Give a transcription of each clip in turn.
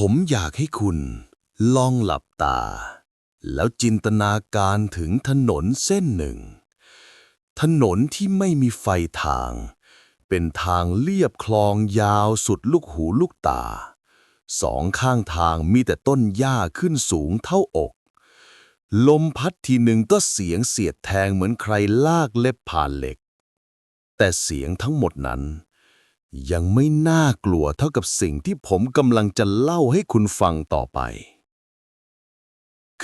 ผมอยากให้คุณลองหลับตา แล้วจินตนาการถึงถนนเส้นหนึ่ง ถนนที่ไม่มีไฟทาง เป็นทางเลียบคลองยาวสุดลูกหูลูกตา สองข้างทางมีแต่ต้นหญ้าขึ้นสูงเท่าอก ลมพัดทีหนึ่งก็เสียงเสียดแทงเหมือนใครลากเล็บผ่านเหล็ก แต่เสียงทั้งหมดนั้น ยังไม่น่ากลัวเท่ากับสิ่งที่ผมกำลังจะเล่าให้คุณฟังต่อไป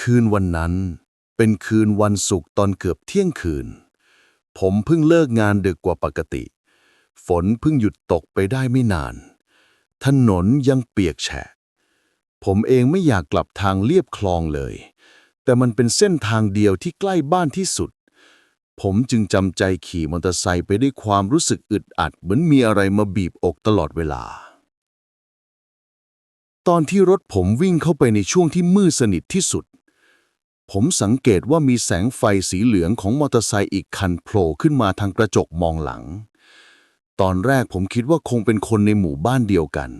คืนวันนั้น เป็นคืนวันศุกร์ตอนเกือบเที่ยงคืน ผมเพิ่งเลิกงานดึกกว่าปกติ ฝนเพิ่งหยุดตกไปได้ไม่นาน ถนนยังเปียกแฉะ ผมเองไม่อยากกลับทางเลียบคลองเลย แต่มันเป็นเส้นทางเดียวที่ใกล้บ้านที่สุด ผมจึงจำใจขี่มอเตอร์ไซค์ไปด้วยความรู้สึกอึดอัด เหมือนมีอะไรมาบีบอกตลอดเวลา ตอนที่รถผมวิ่งเข้าไปในช่วงที่มืดสนิทที่สุด ผมสังเกตว่ามีแสงไฟสีเหลืองของมอเตอร์ไซค์อีกคันโผล่ขึ้นมาทางกระจกมองหลัง ตอนแรกผมคิดว่าคงเป็นคนในหมู่บ้านเดียวกัน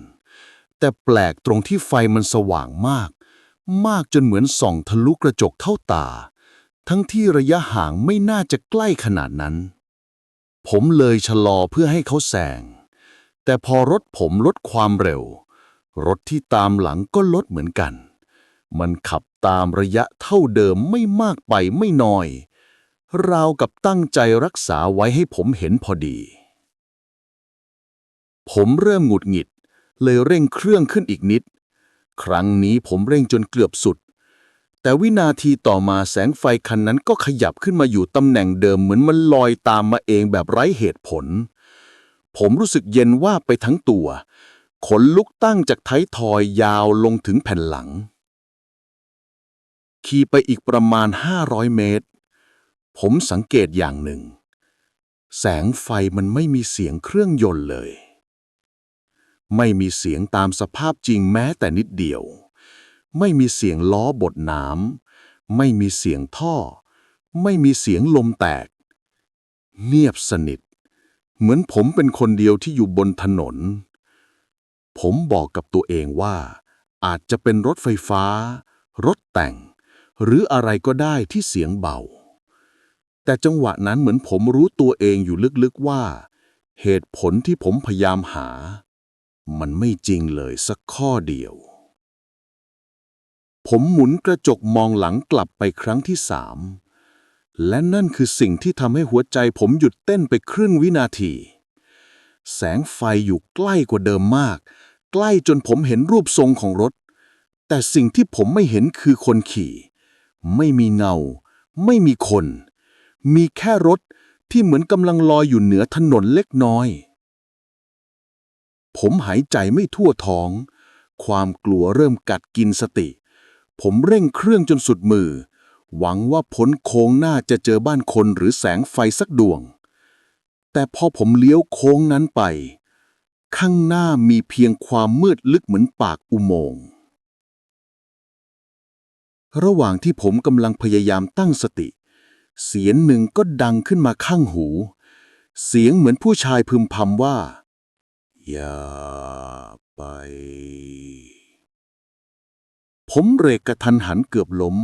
แต่แปลกตรงที่ไฟมันสว่างมาก มากจนเหมือนส่องทะลุกระจกเข้าตา ทั้งที่ระยะห่างไม่น่าจะใกล้ขนาดนั้น ผมเลยชะลอเพื่อให้เขาแซง แต่พอรถผมลดความเร็ว รถที่ตามหลังก็ลดเหมือนกัน มันขับตามระยะเท่าเดิมไม่มากไปไม่น้อย ราวกับตั้งใจรักษาไว้ให้ผมเห็นพอดี ผมเริ่มหงุดหงิด เลยเร่งเครื่องขึ้นอีกนิด ครั้งนี้ผมเร่งจนเกือบสุด แต่วินาทีต่อมาแสงไฟคันนั้นก็ขยับขึ้นมาอยู่ตำแหน่งเดิมเหมือนมันลอยตามมาเองแบบไร้เหตุผล ผมรู้สึกเย็นว่าไปทั้งตัว ขนลุกตั้งจากท้ายทอยยาวลงถึงแผ่นหลัง ขี่ไปอีกประมาณ 500 เมตร ผมสังเกตอย่างหนึ่ง แสงไฟมันไม่มีเสียงเครื่องยนต์เลย ไม่มีเสียงตามสภาพจริงแม้แต่นิดเดียว ไม่มีเสียงล้อบดน้ำไม่มีเสียงท่อ ไม่มีเสียงลมแตก เงียบสนิท เหมือนผมเป็นคนเดียวที่อยู่บนถนน ผมบอกกับตัวเองว่า อาจจะเป็นรถไฟฟ้า รถแต่ง หรืออะไรก็ได้ที่เสียงเบา แต่จังหวะนั้นเหมือนผมรู้ตัวเองอยู่ลึกๆว่า เหตุผลที่ผมพยายามหา มันไม่จริงเลยสักข้อเดียว ผมหมุนกระจกมองหลังกลับไปครั้งที่สามและนั่นคือสิ่งที่ทำให้หัวใจผมหยุดเต้นไปครึ่งวินาที แสงไฟอยู่ใกล้กว่าเดิมมาก ใกล้จนผมเห็นรูปทรงของรถ แต่สิ่งที่ผมไม่เห็นคือคนขี่ ไม่มีเงา ไม่มีคน มีแค่รถที่เหมือนกำลังลอยอยู่เหนือถนนเล็กน้อย ผมหายใจไม่ทั่วท้อง ความกลัวเริ่มกัดกินสติ ผมเร่งเครื่องจนสุดมือ หวังว่าพ้นโค้งหน้าจะเจอบ้านคนหรือแสงไฟสักดวง แต่พอผมเลี้ยวโค้งนั้นไป ข้างหน้ามีเพียงความมืดลึกเหมือนปากอุโมงค์ระหว่างที่ผมกำลังพยายามตั้งสติ เสียงหนึ่งก็ดังขึ้นมาข้างหู เสียงเหมือนผู้ชายพึมพำว่า อย่าไป ผมเรกกระทันหันเกือบล้ม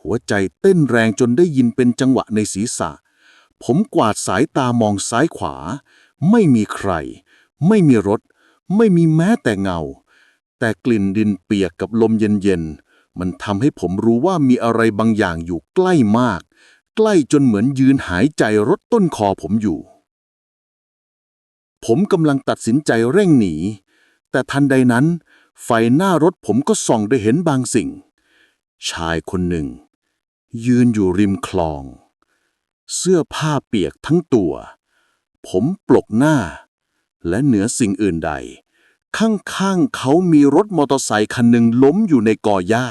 หัวใจเต้นแรงจนได้ยินเป็นจังหวะในศีรษะ ผมกวาดสายตามองซ้ายขวา ไม่มีใคร ไม่มีรถ ไม่มีแม้แต่เงา แต่กลิ่นดินเปียกกับลมเย็นๆ มันทำให้ผมรู้ว่ามีอะไรบางอย่างอยู่ใกล้มาก ใกล้จนเหมือนยืนหายใจรดต้นคอผมอยู่ ผมกำลังตัดสินใจเร่งหนี แต่ทันใดนั้น ไฟหน้ารถผมก็ส่องได้เห็นบางสิ่ง ชายคนหนึ่ง ยืนอยู่ริมคลอง เสื้อผ้าเปียกทั้งตัว ผมปลกหน้า และเหนือสิ่งอื่นใด ข้างๆเขามีรถมอเตอร์ไซค์คันหนึ่งล้มอยู่ในกอหญ้า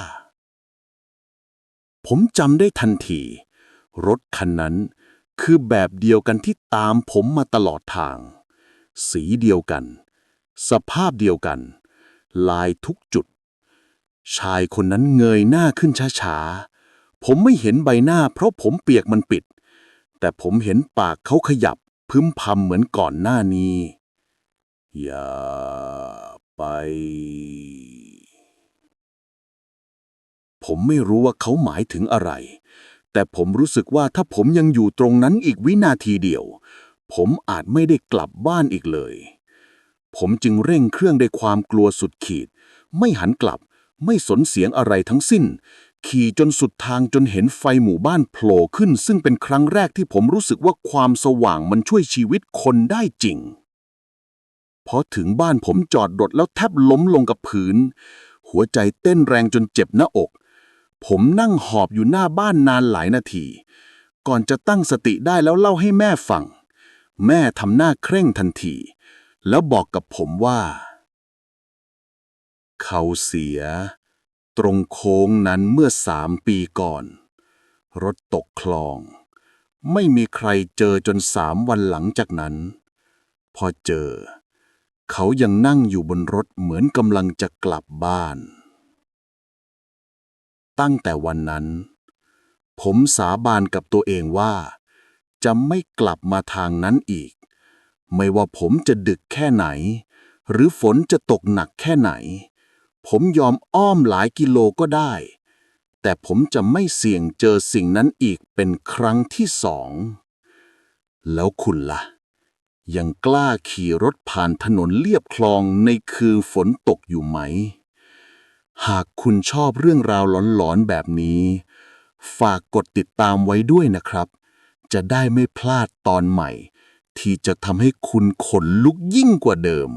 ผมจำได้ทันที รถคันนั้นคือแบบเดียวกันที่ตามผมมาตลอดทาง สีเดียวกัน สภาพเดียวกัน ลายทุกจุด ชายคนนั้นเงยหน้าขึ้นช้าๆ ผมไม่เห็นใบหน้าเพราะผมเปียกมันปิด แต่ผมเห็นปากเขาขยับพึมพำเหมือนก่อนหน้านี้ อย่าไป ผมไม่รู้ว่าเขาหมายถึงอะไร แต่ผมรู้สึกว่าถ้าผมยังอยู่ตรงนั้นอีกวินาทีเดียว ผมอาจไม่ได้กลับบ้านอีกเลย ผมจึงเร่งเครื่องด้วยความกลัวสุดขีด ไม่หันกลับ ไม่สนเสียงอะไรทั้งสิ้น ขี่จนสุดทางจนเห็นไฟหมู่บ้านโผล่ขึ้น ซึ่งเป็นครั้งแรกที่ผมรู้สึกว่าความสว่างมันช่วยชีวิตคนได้จริง พอถึงบ้านผมจอดรถแล้วแทบล้มลงกับพื้น หัวใจเต้นแรงจนเจ็บหน้าอก ผมนั่งหอบอยู่หน้าบ้านนานหลายนาที ก่อนจะตั้งสติได้แล้วเล่าให้แม่ฟัง แม่ทำหน้าเคร่งทันที แล้วบอกกับผมว่า เขาเสีย ตรงโค้งนั้นเมื่อสามปีก่อน รถตกคลอง ไม่มีใครเจอจนสามวันหลังจากนั้น พอเจอ เขายังนั่งอยู่บนรถเหมือนกำลังจะกลับบ้าน ตั้งแต่วันนั้น ผมสาบานกับตัวเองว่า จะไม่กลับมาทางนั้นอีก ไม่ว่าผมจะดึกแค่ไหน หรือฝนจะตกหนักแค่ไหน ผมยอมอ้อมหลายกิโลก็ได้ แต่ผมจะไม่เสี่ยงเจอสิ่งนั้นอีกเป็นครั้งที่สอง แล้วคุณล่ะ ยังกล้าขี่รถผ่านถนนเลียบคลองในคืนฝนตกอยู่ไหม หากคุณชอบเรื่องราวหลอนๆแบบนี้ ฝากกดติดตามไว้ด้วยนะครับ จะได้ไม่พลาดตอนใหม่ ที่จะทำให้คุณขนลุกยิ่งกว่าเดิม